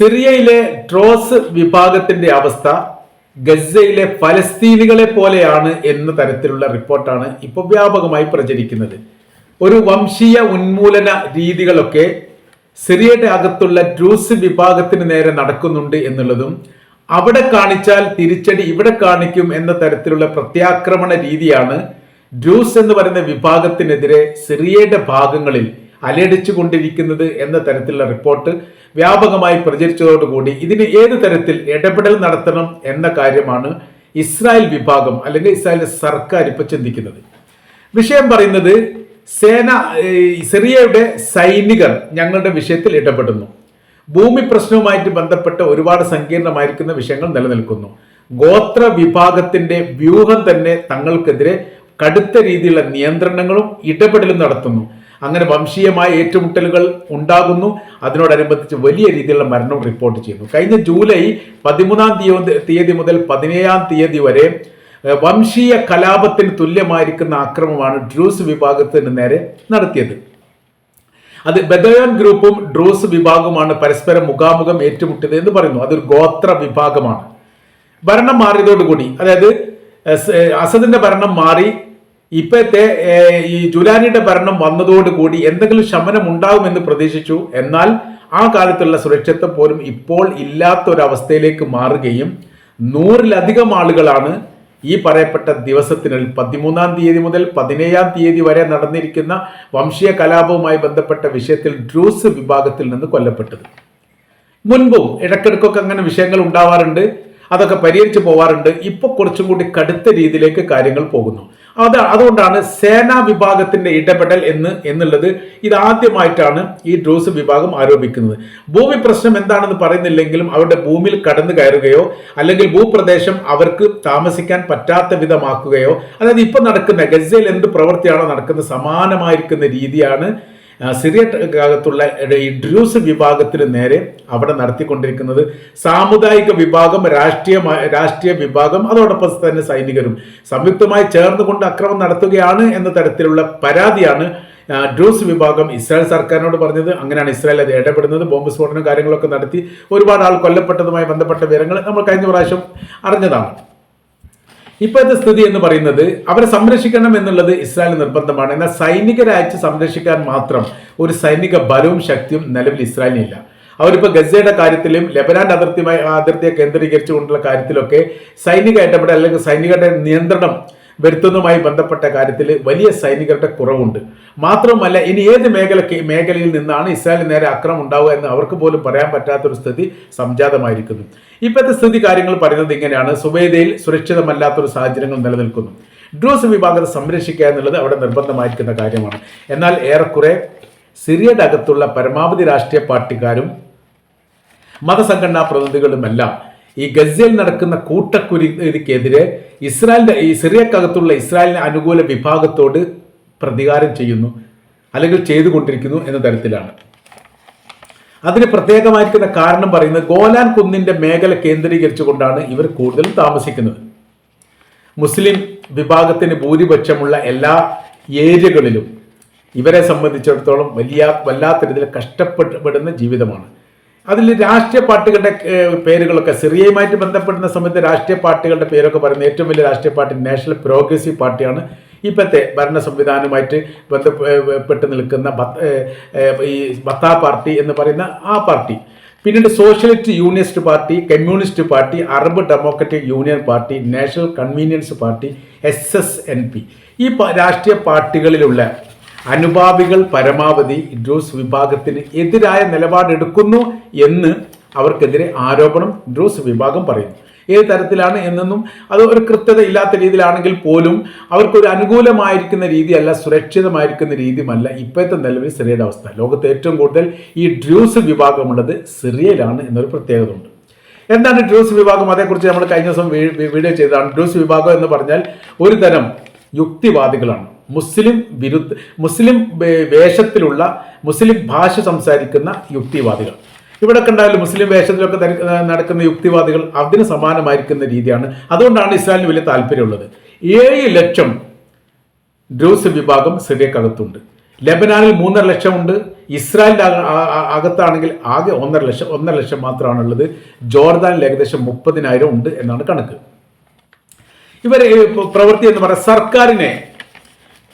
സിറിയയിലെ ട്രോസ് വിഭാഗത്തിന്റെ അവസ്ഥ ഗസയിലെ ഫലസ്തീനികളെ പോലെയാണ് എന്ന തരത്തിലുള്ള റിപ്പോർട്ടാണ് ഇപ്പോൾ വ്യാപകമായി പ്രചരിക്കുന്നത്. ഒരു വംശീയ ഉന്മൂലന രീതികളൊക്കെ സിറിയയുടെ അകത്തുള്ള ഡ്രൂസ് വിഭാഗത്തിന് നേരെ നടക്കുന്നുണ്ട് എന്നുള്ളതും അവിടെ കാണിച്ചാൽ തിരിച്ചടി ഇവിടെ കാണിക്കും എന്ന തരത്തിലുള്ള പ്രത്യാക്രമണ രീതിയാണ് ഡ്രൂസ് എന്ന് പറയുന്ന വിഭാഗത്തിനെതിരെ സിറിയയുടെ ഭാഗങ്ങളിൽ അലയടിച്ചു കൊണ്ടിരിക്കുന്നത് എന്ന തരത്തിലുള്ള റിപ്പോർട്ട് വ്യാപകമായി പ്രചരിച്ചതോടുകൂടി ഇതിന് ഏത് തരത്തിൽ ഇടപെടൽ നടത്തണം എന്ന കാര്യമാണ് ഇസ്രായേൽ വിഭാഗം അല്ലെങ്കിൽ ഇസ്രായേൽ സർക്കാർ ഇപ്പൊ ചിന്തിക്കുന്നത്. വിഷയം പറയുന്നത് സേന സിറിയയുടെ സൈനികർ ഞങ്ങളുടെ വിഷയത്തിൽ ഇടപെടുന്നു. ഭൂമി പ്രശ്നവുമായിട്ട് ബന്ധപ്പെട്ട് ഒരുപാട് സങ്കീർണമായിരിക്കുന്ന വിഷയങ്ങൾ നിലനിൽക്കുന്നു. ഗോത്ര വിഭാഗത്തിന്റെ വ്യൂഹം തന്നെ തങ്ങൾക്കെതിരെ കടുത്ത രീതിയിലുള്ള നിയന്ത്രണങ്ങളും ഇടപെടലും നടത്തുന്നു. അങ്ങനെ വംശീയമായ ഏറ്റുമുട്ടലുകൾ ഉണ്ടാകുന്നു. അതിനോടനുബന്ധിച്ച് വലിയ രീതിയിലുള്ള മരണം റിപ്പോർട്ട് ചെയ്യുന്നു. കഴിഞ്ഞ ജൂലൈ പതിമൂന്നാം തീയതി മുതൽ പതിനേഴാം തീയതി വരെ വംശീയ കലാപത്തിന് തുല്യമായിരിക്കുന്ന ആക്രമമാണ് ഡ്രൂസ് വിഭാഗത്തിന് നേരെ നടത്തിയത്. അത് ബദയോൻ ഗ്രൂപ്പും ഡ്രൂസ് വിഭാഗവുമാണ് പരസ്പരം മുഖാമുഖം ഏറ്റുമുട്ടിയത് എന്ന് പറയുന്നു. അതൊരു ഗോത്ര വിഭാഗമാണ്. ഭരണം മാറിയതോടുകൂടി അതായത് അസദിന്റെ ഭരണം മാറി ഇപ്പോഴത്തെ ഈ ജുലാനിയുടെ ഭരണം വന്നതോടുകൂടി എന്തെങ്കിലും ശമനം ഉണ്ടാകുമെന്ന് പ്രതീക്ഷിച്ചു. എന്നാൽ ആ കാലത്തുള്ള സുരക്ഷിത്വം പോലും ഇപ്പോൾ ഇല്ലാത്ത ഒരു അവസ്ഥയിലേക്ക് മാറുകയും നൂറിലധികം ആളുകളാണ് ഈ പറയപ്പെട്ട ദിവസത്തിനുള്ളിൽ പതിമൂന്നാം തീയതി മുതൽ പതിനേഴാം തീയതി വരെ നടന്നിരിക്കുന്ന വംശീയ കലാപവുമായി ബന്ധപ്പെട്ട വിഷയത്തിൽ ഡ്രൂസ് വിഭാഗത്തിൽ നിന്ന് കൊല്ലപ്പെട്ടത്. മുൻപും ഇടയ്ക്കിടയ്ക്കൊക്കെ അങ്ങനെ വിഷയങ്ങൾ ഉണ്ടാവാറുണ്ട് അതൊക്കെ പരിഹരിച്ചു പോവാറുണ്ട്. ഇപ്പൊ കുറച്ചും കൂടി കടുത്ത രീതിയിലേക്ക് കാര്യങ്ങൾ പോകുന്നു. അത് അതുകൊണ്ടാണ് സേനാ വിഭാഗത്തിന്റെ ഇടപെടൽ എന്ന് എന്നുള്ളത് ഇതാദ്യമായിട്ടാണ് ഈ ഡ്രൂസ് വിഭാഗം ആരോപിക്കുന്നത്. ഭൂമി പ്രശ്നം എന്താണെന്ന് പറയുന്നില്ലെങ്കിലും അവരുടെ ഭൂമിയിൽ കടന്നു കയറുകയോ അല്ലെങ്കിൽ ഭൂപ്രദേശം അവർക്ക് താമസിക്കാൻ പറ്റാത്ത വിധമാക്കുകയോ അതായത് ഇപ്പൊ നടക്കുന്ന ഗസയിൽ എന്ത് പ്രവൃത്തിയാണോ നടക്കുന്ന സമാനമായിരിക്കുന്ന രീതിയാണ് ആ, സിറിയ ഭാഗത്തുള്ള ഈ ഡ്രൂസ് വിഭാഗത്തിന് നേരെ അവിടെ നടത്തിക്കൊണ്ടിരിക്കുന്നത് സാമുദായിക വിഭാഗം രാഷ്ട്രീയ രാഷ്ട്രീയ വിഭാഗം അതോടൊപ്പം തന്നെ സൈനികരും. സംയുക്തമായി ചേർന്നുകൊണ്ട് അക്രമം നടത്തുകയാണ് എന്ന തരത്തിലുള്ള പരാതിയാണ് ഡ്രൂസ് വിഭാഗം ഇസ്രായേൽ സർക്കാരിനോട് പറഞ്ഞത്. അങ്ങനെയാണ് ഇസ്രായേൽ അത് ഇടപെടുന്നത്. ബോംബ് സ്ഫോടനം കാര്യങ്ങളൊക്കെ നടത്തി ഒരുപാട് ആൾ കൊല്ലപ്പെട്ടതുമായി ബന്ധപ്പെട്ട വിവരങ്ങൾ നമ്മൾ കഴിഞ്ഞ പ്രാവശ്യം അറിഞ്ഞതാണ്. ഇപ്പോഴത്തെ സ്ഥിതി എന്ന് പറയുന്നത് അവരെ സംരക്ഷിക്കണം എന്നുള്ളത് ഇസ്രായേൽ നിർബന്ധമാണ്. എന്നാൽ സൈനികരയച്ച് സംരക്ഷിക്കാൻ മാത്രം ഒരു സൈനിക ബലവും ശക്തിയും നിലവിൽ ഇസ്രായേലിനില്ല. അവരിപ്പോൾ ഗസയുടെ കാര്യത്തിലും ലെബനാൻ അതിർത്തിയുമായി അതിർത്തിയെ കേന്ദ്രീകരിച്ചുകൊണ്ടുള്ള കാര്യത്തിലൊക്കെ സൈനിക ഇടപെടൽ അല്ലെങ്കിൽ സൈനികരുടെ നിയന്ത്രണം വരുത്തുന്നതുമായി ബന്ധപ്പെട്ട കാര്യത്തിൽ വലിയ സൈനികരുടെ കുറവുണ്ട്. മാത്രമല്ല ഇനി ഏത് മേഖല മേഖലയിൽ നിന്നാണ് ഇസ്രായേലിന് നേരെ അക്രമം ഉണ്ടാവുക എന്ന് അവർക്ക് പോലും പറയാൻ പറ്റാത്തൊരു സ്ഥിതി സംജാതമായിരിക്കുന്നു. ഇപ്പോഴത്തെ സ്ഥിതി കാര്യങ്ങൾ പറയുന്നത് ഇങ്ങനെയാണ്. സുബൈദയിൽ സുരക്ഷിതമല്ലാത്തൊരു സാഹചര്യങ്ങൾ നിലനിൽക്കുന്നു. ഡ്രൂസ് വിഭാഗത്തെ സംരക്ഷിക്കുക എന്നുള്ളത് അവിടെ നിർബന്ധമായിരിക്കുന്ന കാര്യമാണ്. എന്നാൽ ഏറെക്കുറെ സിറിയയുടെ അകത്തുള്ള പരമാവധി രാഷ്ട്രീയ പാർട്ടിക്കാരും മതസംഘടനാ പ്രതിനിധികളുമെല്ലാം ഈ ഗസയിൽ നടക്കുന്ന കൂട്ടക്കുരുതിക്കെതിരെ ഇസ്രായേലിന്റെ ഈ സിറിയക്കകത്തുള്ള ഇസ്രായേലിന് അനുകൂല വിഭാഗത്തോട് പ്രതികാരം ചെയ്യുന്നു അല്ലെങ്കിൽ ചെയ്തുകൊണ്ടിരിക്കുന്നു എന്ന തരത്തിലാണ്. അതിന് പ്രത്യേകമായിരിക്കുന്ന കാരണം പറയുന്നത് ഗോലാൻ കുന്നിന്റെ മേഖല കേന്ദ്രീകരിച്ചുകൊണ്ടാണ് ഇവർ കൂടുതൽ താമസിക്കുന്നത്. മുസ്ലിം വിഭാഗത്തിന് ഭൂരിപക്ഷമുള്ള എല്ലാ ഏരിയകളിലും ഇവരെ സംബന്ധിച്ചിടത്തോളം വലിയ വല്ലാത്ത രീതിയിൽ കഷ്ടപ്പെടുന്ന ജീവിതമാണ്. അതിൽ രാഷ്ട്രീയ പാർട്ടികളുടെ പേരുകളൊക്കെ സിറിയയുമായിട്ട് ബന്ധപ്പെടുന്ന സമയത്ത് രാഷ്ട്രീയ പാർട്ടികളുടെ പേരൊക്കെ പറയുന്ന ഏറ്റവും വലിയ രാഷ്ട്രീയ പാർട്ടി നാഷണൽ പ്രോഗ്രസീവ് പാർട്ടിയാണ്. ഇപ്പോഴത്തെ ഭരണ സംവിധാനവുമായിട്ട് ബന്ധപ്പെട്ട് നിൽക്കുന്ന ഈ ബത്താ പാർട്ടി എന്ന് പറയുന്ന ആ പാർട്ടി. പിന്നീട് socialist unionist party communist party Arab democratic union party national convenience party S S N P. ഈ രാഷ്ട്രീയ പാർട്ടികളിലുള്ള അനുഭാവികൾ പരമാവധി ഡ്രൂസ് വിഭാഗത്തിന് എതിരായ നിലപാടെടുക്കുന്നു എന്ന് അവർക്കെതിരെ ആരോപണം ഡ്രൂസ് വിഭാഗം പറയുന്നു. ഏത് തരത്തിലാണ് എന്നൊന്നും അത് ഒരു കൃത്യത ഇല്ലാത്ത രീതിയിലാണെങ്കിൽ പോലും അവർക്കൊരു അനുകൂലമായിരിക്കുന്ന രീതിയല്ല സുരക്ഷിതമായിരിക്കുന്ന രീതിയുമല്ല ഇപ്പോഴത്തെ നിലവിൽ സിറിയയുടെ അവസ്ഥ. ലോകത്ത് ഏറ്റവും കൂടുതൽ ഈ ഡ്രൂസ് വിഭാഗമുള്ളത് സിറിയയിലാണ് എന്നൊരു പ്രത്യേകത ഉണ്ട് എന്താണ് ഡ്രൂസ് വിഭാഗം? അതേക്കുറിച്ച് നമ്മൾ കഴിഞ്ഞ ദിവസം വീഡിയോ ചെയ്തതാണ്. ഡ്രൂസ് വിഭാഗം എന്ന് പറഞ്ഞാൽ ഒരു തരം യുക്തിവാദികളാണ്. മുസ്ലിം വിരുദ്ധ മുസ്ലിം വേഷത്തിലുള്ള മുസ്ലിം ഭാഷ സംസാരിക്കുന്ന യുക്തിവാദികൾ. ഇവിടെ കണ്ടാലും മുസ്ലിം വേഷത്തിലൊക്കെ നടക്കുന്ന യുക്തിവാദികൾ അതിന് സമാനമായിരിക്കുന്ന രീതിയാണ്. അതുകൊണ്ടാണ് ഇസ്രായേലിന് വലിയ താല്പര്യമുള്ളത്. ഏഴ് ലക്ഷം ഡ്രൂസ് വിഭാഗം സിറിയക്കകത്തുണ്ട്. ലെബനാനിൽ മൂന്നര ലക്ഷമുണ്ട്. ഇസ്രായേലിന്റെ അകത്താണെങ്കിൽ ആകെ ഒന്നര ലക്ഷം ഒന്നര ലക്ഷം മാത്രമാണുള്ളത്. ജോർദാനിൽ ഏകദേശം മുപ്പതിനായിരം ഉണ്ട് എന്നാണ് കണക്ക്. ഇവർ പ്രവൃത്തി എന്ന് പറയുന്നത് സർക്കാരിനെ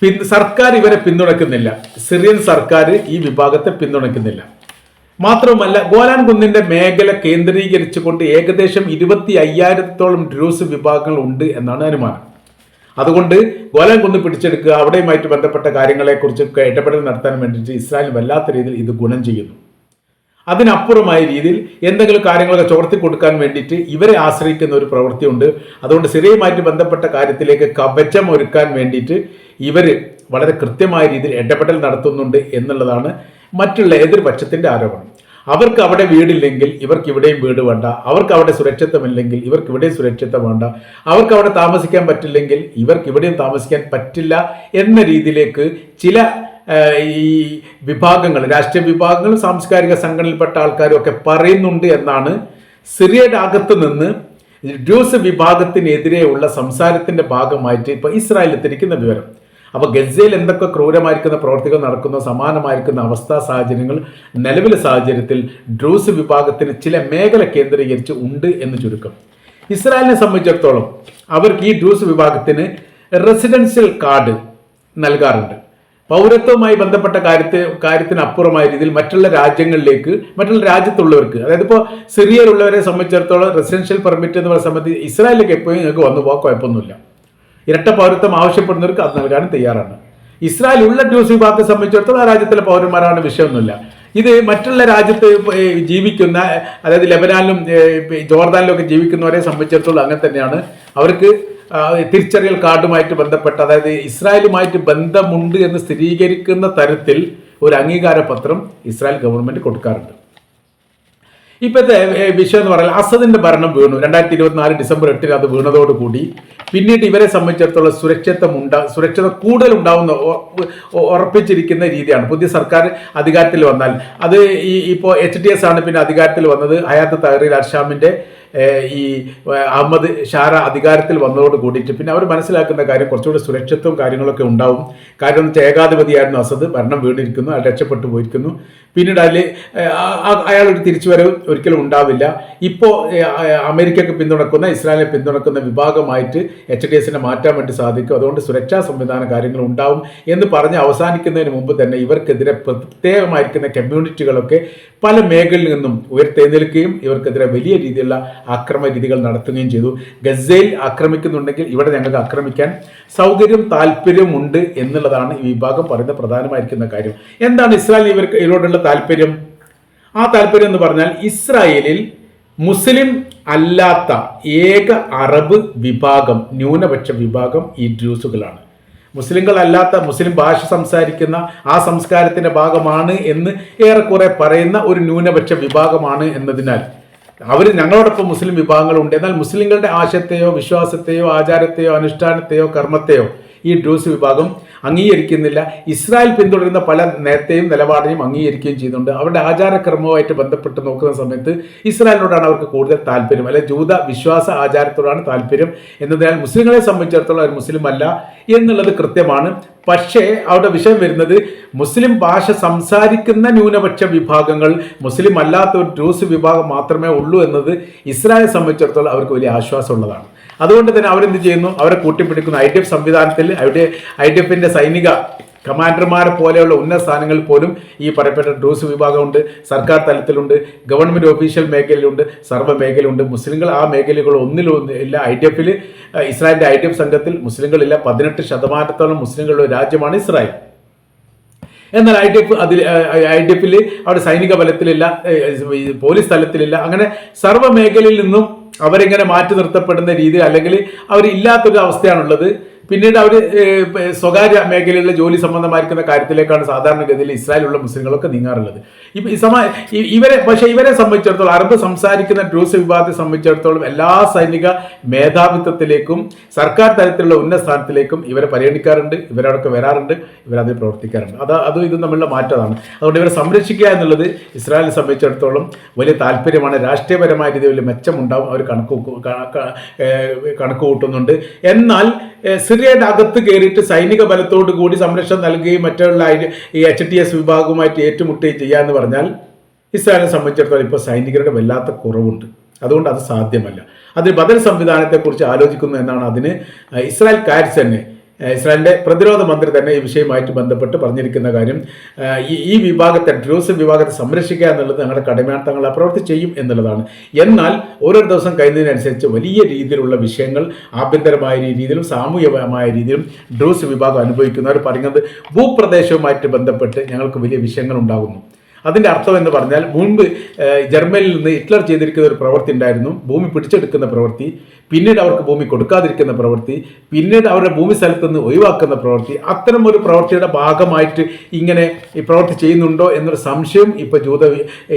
പിൻ സർക്കാർ ഇവരെ പിന്തുണയ്ക്കുന്നില്ല. സിറിയൻ സർക്കാർ ഈ വിഭാഗത്തെ പിന്തുണയ്ക്കുന്നില്ല. മാത്രവുമല്ല ഗോലാൻ കുന്നിന്റെ മേഖല കേന്ദ്രീകരിച്ചുകൊണ്ട് ഏകദേശം ഇരുപത്തി അയ്യായിരത്തോളം ഡ്രൂസ് വിഭാഗങ്ങൾ ഉണ്ട് എന്നാണ് അനുമാനം. അതുകൊണ്ട് ഗോലാൻ കുന്ന് പിടിച്ചെടുക്കുക അവിടെയുമായിട്ട് ബന്ധപ്പെട്ട കാര്യങ്ങളെക്കുറിച്ച് ഇടപെടൽ നടത്താൻ വേണ്ടിയിട്ട് ഇസ്രായേൽ വല്ലാത്ത രീതിയിൽ ഇത് ഗുണം ചെയ്യുന്നു. അതിനപ്പുറമായ രീതിയിൽ എന്തെങ്കിലും കാര്യങ്ങളൊക്കെ ചോർത്തി കൊടുക്കാൻ വേണ്ടിയിട്ട് ഇവരെ ആശ്രയിക്കുന്ന ഒരു പ്രവൃത്തിയുണ്ട്. അതുകൊണ്ട് സിറിയയുമായിട്ട് ബന്ധപ്പെട്ട കാര്യത്തിലേക്ക് കവചം ഒരുക്കാൻ വേണ്ടിയിട്ട് ഇവർ വളരെ കൃത്യമായ രീതിയിൽ ഇടപെടൽ നടത്തുന്നുണ്ട് എന്നുള്ളതാണ് മറ്റുള്ള എതിർപക്ഷത്തിന്റെ ആരോപണം. അവർക്ക് അവിടെ വീടില്ലെങ്കിൽ ഇവർക്ക് ഇവിടെയും വീട് വേണ്ട. അവർക്ക് അവിടെ സുരക്ഷിതമില്ലെങ്കിൽ ഇവർക്ക് ഇവിടെയും സുരക്ഷിതം വേണ്ട. അവർക്ക് അവിടെ താമസിക്കാൻ പറ്റില്ലെങ്കിൽ ഇവർക്ക് ഇവിടെയും താമസിക്കാൻ പറ്റില്ല എന്ന രീതിയിലേക്ക് ചില ഈ വിഭാഗങ്ങൾ രാഷ്ട്രീയ വിഭാഗങ്ങളും സാംസ്കാരിക സംഘടനയിൽപ്പെട്ട ആൾക്കാരും ഒക്കെ പറയുന്നുണ്ട് എന്നാണ് സിറിയയുടെ അകത്ത് നിന്ന് ഡ്യൂസ് വിഭാഗത്തിനെതിരെയുള്ള സംസാരത്തിന്റെ ഭാഗമായിട്ട് ഇപ്പൊ ഇസ്രായേൽ എത്തിരിക്കുന്ന വിവരം. അപ്പോൾ ഗസയിൽ എന്തൊക്കെ ക്രൂരമായിരിക്കുന്ന പ്രവർത്തികൾ നടക്കുന്ന സമാനമായിരിക്കുന്ന അവസ്ഥാ സാഹചര്യങ്ങൾ നിലവിലെ സാഹചര്യത്തിൽ ഡ്രൂസ് വിഭാഗത്തിന് ചില മേഖല കേന്ദ്രീകരിച്ച് ഉണ്ട് എന്ന് ചുരുക്കം. ഇസ്രായേലിനെ സംബന്ധിച്ചിടത്തോളം അവർക്ക് ഈ ഡ്രൂസ് വിഭാഗത്തിന് റെസിഡൻഷ്യൽ കാർഡ് നൽകാറുണ്ട്. പൗരത്വവുമായി ബന്ധപ്പെട്ട കാര്യത്തെ കാര്യത്തിനപ്പുറമായ രീതിയിൽ മറ്റുള്ള രാജ്യങ്ങളിലേക്ക് മറ്റുള്ള രാജ്യത്തുള്ളവർക്ക് അതായത് ഇപ്പോൾ സിറിയയിലുള്ളവരെ സംബന്ധിച്ചിടത്തോളം റെസിഡൻഷ്യൽ പെർമിറ്റ് എന്ന് പറയുന്ന സംബന്ധിച്ച് ഇസ്രായേലിലേക്ക് എപ്പോഴും നിങ്ങൾക്ക് വന്നു പോകാൻ കുഴപ്പമൊന്നുമില്ല. ഇരട്ട പൗരത്വം ആവശ്യപ്പെടുന്നവർക്ക് അത് നൽകാനും തയ്യാറാണ്. ഇസ്രായേൽ ഉള്ള ഡ്യൂസ് വിഭാഗത്തെ സംബന്ധിച്ചിടത്തോളം ആ രാജ്യത്തിലെ പൗരന്മാരാണ് വിഷയമൊന്നുമില്ല. ഇത് മറ്റുള്ള രാജ്യത്ത് ജീവിക്കുന്ന അതായത് ലെബനാനിലും ജോർദാനിലും ഒക്കെ ജീവിക്കുന്നവരെ സംബന്ധിച്ചിടത്തോളം അങ്ങനെ തന്നെയാണ്. അവർക്ക് തിരിച്ചറിയൽ കാർഡുമായിട്ട് ബന്ധപ്പെട്ട അതായത് ഇസ്രായേലുമായിട്ട് ബന്ധമുണ്ട് എന്ന് സ്ഥിരീകരിക്കുന്ന തരത്തിൽ ഒരു അംഗീകാര പത്രം ഇസ്രായേൽ ഗവൺമെന്റ് കൊടുക്കാറുണ്ട്. ഇപ്പോഴത്തെ വിഷയം എന്ന് പറഞ്ഞാൽ അസദിന്റെ ഭരണം വീണു. രണ്ടായിരത്തി ഇരുപത്തിനാല് ഡിസംബർ എട്ടിന് അത് വീണതോടുകൂടി. പിന്നീട് ഇവരെ സംബന്ധിച്ചിടത്തോളം സുരക്ഷിതം ഉണ്ടാ സുരക്ഷിത കൂടുതൽ ഉണ്ടാവുന്ന ഉറപ്പിച്ചിരിക്കുന്ന രീതിയാണ്. പുതിയ സർക്കാർ അധികാരത്തിൽ വന്നാൽ. അത് ഈ ഇപ്പോൾ എച്ച് ഡി എസ് ആണ് പിന്നെ അധികാരത്തിൽ വന്നത്. ഹയാത്ത് തകറി അർഷാമിന്റെ ഏഹ്, ഈ അഹമ്മദ് ഷാര അധികാരത്തിൽ വന്നതോട് കൂടിയിട്ട് പിന്നെ അവർ മനസ്സിലാക്കുന്ന കാര്യം കുറച്ചുകൂടി സുരക്ഷിത്വവും കാര്യങ്ങളൊക്കെ ഉണ്ടാവും. വെച്ചാൽ ഏകാധിപതിയായിരുന്നു അസദ്. ഭരണം വീണിരിക്കുന്നു അയാൾ രക്ഷപ്പെട്ടു പോയിരിക്കുന്നു. പിന്നീട് അതിൽ അയാളൊരു തിരിച്ചുവരവ് ഒരിക്കലും ഉണ്ടാവില്ല. ഇപ്പോൾ അമേരിക്കയ്ക്ക് പിന്തുണക്കുന്ന ഇസ്രായേലിനെ പിന്തുണക്കുന്ന വിഭാഗമായിട്ട് എച്ച് ഡി എസിനെ മാറ്റാൻ വേണ്ടി സാധിക്കും. അതുകൊണ്ട് സുരക്ഷാ സംവിധാന കാര്യങ്ങൾ ഉണ്ടാവും എന്ന് പറഞ്ഞ് അവസാനിക്കുന്നതിന് മുമ്പ് തന്നെ ഇവർക്കെതിരെ പ്രത്യേകമായിരിക്കുന്ന കമ്മ്യൂണിറ്റികളൊക്കെ പല മേഖലയിൽ നിന്നും ഉയർത്തെഴുന്നേൽക്കുകയും ഇവർക്കെതിരെ വലിയ രീതിയിലുള്ള ആക്രമണ രീതികൾ നടത്തുകയും ചെയ്തു. ഗസയിൽ ആക്രമിക്കുന്നുണ്ടെങ്കിൽ ഇവിടെ ഞങ്ങൾക്ക് ആക്രമിക്കാൻ സൗകര്യം താല്പര്യമുണ്ട് എന്നുള്ളതാണ് ഈ വിഭാഗം പറയുന്ന പ്രധാനമായിരിക്കുന്ന കാര്യം. എന്താണ് ഇസ്രായേൽ ഇവർക്ക് ഇവരോടുള്ള താല്പര്യം? ആ താല്പര്യം എന്ന് പറഞ്ഞാൽ ഇസ്രായേലിൽ മുസ്ലിം അല്ലാത്ത ഏക അറബ് വിഭാഗം ന്യൂനപക്ഷ വിഭാഗം ഈ ഡ്രൂസുകളാണ് മുസ്ലിങ്ങളല്ലാത്ത മുസ്ലിം ഭാഷ സംസാരിക്കുന്ന ആ സംസ്കാരത്തിന്റെ ഭാഗമാണ് എന്ന് ഏറെക്കുറെ പറയുന്ന ഒരു ന്യൂനപക്ഷ വിഭാഗമാണ് എന്നതിനാൽ അവർ ഞങ്ങളോടൊപ്പം മുസ്ലിം വിഭാഗങ്ങളുണ്ട്. എന്നാൽ മുസ്ലിങ്ങളുടെ ആശയത്തെയോ വിശ്വാസത്തെയോ ആചാരത്തെയോ അനുഷ്ഠാനത്തെയോ കർമ്മത്തെയോ ഈ ഡ്രൂസ് വിഭാഗം അംഗീകരിക്കുന്നില്ല. ഇസ്രായേൽ പിന്തുടരുന്ന പല നേരത്തെയും നിലപാടിനെയും അംഗീകരിക്കുകയും ചെയ്യുന്നുണ്ട് അവരുടെ ആചാരക്രമവുമായിട്ട് ബന്ധപ്പെട്ട് നോക്കുന്ന സമയത്ത് ഇസ്രായേലിനോടാണ് അവർക്ക് കൂടുതൽ താല്പര്യം. അല്ലെ ജൂത വിശ്വാസ ആചാരത്തോടാണ് താല്പര്യം എന്നതിനാൽ മുസ്ലിങ്ങളെ സംബന്ധിച്ചിടത്തോളം അവർ മുസ്ലിം അല്ല എന്നുള്ളത് കൃത്യമാണ്. പക്ഷേ അവിടെ വിഷയം വരുന്നത് മുസ്ലിം ഭാഷ സംസാരിക്കുന്ന ന്യൂനപക്ഷ വിഭാഗങ്ങൾ മുസ്ലിം അല്ലാത്ത ഒരു ഡ്രൂസ് വിഭാഗം മാത്രമേ ഉള്ളൂ എന്നത് ഇസ്രായേൽ സംബന്ധിച്ചിടത്തോളം അവർക്ക് വലിയ ആശ്വാസമുള്ളതാണ്. അതുകൊണ്ട് തന്നെ അവരെന്ത് ചെയ്യുന്നു? അവരെ കൂട്ടിപ്പിടിക്കുന്നു. ഐ ഡി എഫ് സംവിധാനത്തിൽ അവിടെ ഐ ഡി എഫിന്റെ സൈനിക കമാൻഡർമാരെ പോലെയുള്ള ഉന്നത സ്ഥാനങ്ങളിൽ പോലും ഈ പറയപ്പെട്ട ഡ്രൂസ് വിഭാഗമുണ്ട്. സർക്കാർ തലത്തിലുണ്ട്. Government official മേഖലയിലുണ്ട്. സർവ മേഖലയുണ്ട് മുസ്ലിങ്ങൾ ആ മേഖലകൾ ഒന്നിലും ഇല്ല. ഐ ഡി എഫിൽ ഇസ്രായേലിന്റെ ഐ ഡി എഫ് സംഘത്തിൽ മുസ്ലിങ്ങളില്ല പതിനെട്ട് ശതമാനത്തോളം മുസ്ലിങ്ങളുടെ രാജ്യമാണ് ഇസ്രായേൽ. എന്നാൽ ഐ ഡി എഫ് അതിൽ ഐ ഡി എഫിൽ അവിടെ സൈനിക ബലത്തിലില്ല. പോലീസ് തലത്തിലില്ല. അങ്ങനെ സർവ മേഖലയിൽ നിന്നും അവരിങ്ങനെ മാറ്റി നിർത്തപ്പെടുന്ന രീതിയിൽ അല്ലെങ്കിൽ അവരില്ലാത്തൊരു അവസ്ഥയാണുള്ളത്. പിന്നീട് അവർ സ്വകാര്യ മേഖലയിലെ ജോലി സംബന്ധമായിരിക്കുന്ന കാര്യത്തിലേക്കാണ് സാധാരണഗതിയിൽ ഇസ്രായേലുള്ള മുസ്ലിങ്ങളൊക്കെ നീങ്ങാറുള്ളത്. സമ ഇവരെ പക്ഷേ ഇവരെ സംബന്ധിച്ചിടത്തോളം അറബ് സംസാരിക്കുന്ന ഡ്രൂസ് വിഭാഗത്തെ സംബന്ധിച്ചിടത്തോളം എല്ലാ സൈനിക മേധാവിത്വത്തിലേക്കും സർക്കാർ തലത്തിലുള്ള ഉന്നത സ്ഥാനത്തിലേക്കും ഇവരെ പരിഗണിക്കാറുണ്ട് ഇവരവിടൊക്കെ വരാറുണ്ട് ഇവരതിൽ പ്രവർത്തിക്കാറുണ്ട്. അത് അതും ഇതും തമ്മിലുള്ള മാറ്റമാണ്. അതുകൊണ്ട് ഇവരെ സംരക്ഷിക്കുക എന്നുള്ളത് ഇസ്രായേലിനെ സംബന്ധിച്ചിടത്തോളം വലിയ താല്പര്യമാണ്. രാഷ്ട്രീയപരമായ രീതിയിൽ വലിയ മെച്ചമുണ്ടാവും അവർ കണക്ക് കണക്ക് കൂട്ടുന്നുണ്ട്. എന്നാൽ സിറിയയുടെ അകത്ത് കയറിയിട്ട് സൈനിക ബലത്തോട് കൂടി സംരക്ഷണം നൽകുകയും മറ്റുള്ള ഈ എച്ച് ടി എസ് വിഭാഗവുമായിട്ട് ഏറ്റുമുട്ടുകയും ചെയ്യാന്ന് പറഞ്ഞാൽ ഇസ്രായേലിനെ സംബന്ധിച്ചിടത്തോളം ഇപ്പോൾ സൈനികരുടെ വല്ലാത്ത കുറവുണ്ട്. അതുകൊണ്ട് അത് സാധ്യമല്ല. അതിന് ബദൽ സംവിധാനത്തെക്കുറിച്ച് ആലോചിക്കുന്നു എന്നാണ് അതിന് ഇസ്രായേൽ കാരിസ് തന്നെ ഏഹ് ഇസ്രായേലിന്റെ പ്രതിരോധ മന്ത്രി തന്നെ ഈ വിഷയമായിട്ട് ബന്ധപ്പെട്ട് പറഞ്ഞിരിക്കുന്ന കാര്യം ഈ ഈ വിഭാഗത്തെ ഡ്രൂസ് വിഭാഗത്തെ സംരക്ഷിക്കുക എന്നുള്ളത് ഞങ്ങളുടെ കടമയാണ് തങ്ങൾ ആ പ്രവൃത്തി ചെയ്യും എന്നുള്ളതാണ്. എന്നാൽ ഓരോ ദിവസം കഴിയുന്നതിനനുസരിച്ച് വലിയ രീതിയിലുള്ള വിഷയങ്ങൾ ആഭ്യന്തരമായ രീതിയിലും സാമൂഹികമായ രീതിയിലും ഡ്രൂസ് വിഭാഗം അനുഭവിക്കുന്നവർ പറയുന്നത് ഭൂപ്രദേശവുമായിട്ട് ബന്ധപ്പെട്ട് ഞങ്ങൾക്ക് വലിയ വിഷയങ്ങൾ ഉണ്ടാകുന്നു. അതിന്റെ അർത്ഥം എന്ന് പറഞ്ഞാൽ മുൻപ് ജർമ്മനിയിൽ നിന്ന് ഹിറ്റ്ലർ ചെയ്തിരിക്കുന്ന ഒരു പ്രവൃത്തി ഉണ്ടായിരുന്നു. ഭൂമി പിടിച്ചെടുക്കുന്ന പ്രവൃത്തി പിന്നീട് അവർക്ക് ഭൂമി കൊടുക്കാതിരിക്കുന്ന പ്രവൃത്തി പിന്നീട് അവരുടെ ഭൂമി സ്ഥലത്ത് നിന്ന് ഒഴിവാക്കുന്ന പ്രവൃത്തി. അത്തരം ഒരു പ്രവൃത്തിയുടെ ഭാഗമായിട്ട് ഇങ്ങനെ ഈ പ്രവൃത്തി ചെയ്യുന്നുണ്ടോ എന്നൊരു സംശയം ഇപ്പോൾ ജൂത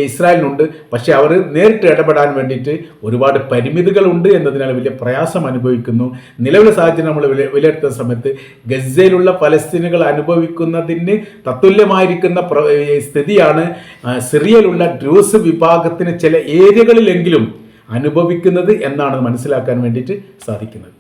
ഇസ്രായേലിനുണ്ട്. പക്ഷേ അവർ നേരിട്ട് ഇടപെടാൻ വേണ്ടിയിട്ട് ഒരുപാട് പരിമിതികളുണ്ട് എന്നതിനാൽ വലിയ പ്രയാസം അനുഭവിക്കുന്നു. നിലവിലെ സാഹചര്യം നമ്മൾ വില വിലയിരുത്തുന്ന സമയത്ത് ഗസയിലുള്ള പലസ്തീനുകൾ അനുഭവിക്കുന്നതിന് തത്തുല്യമായിരിക്കുന്ന സ്ഥിതിയാണ് സിറിയയിലുള്ള ഡ്രൂസ് വിഭാഗത്തിന് ചില ഏരിയകളിലെങ്കിലും അനുഭവിക്കുന്നത് എന്നാണ് മനസ്സിലാക്കാൻ വേണ്ടിയിട്ട് സാധിക്കുന്നത്.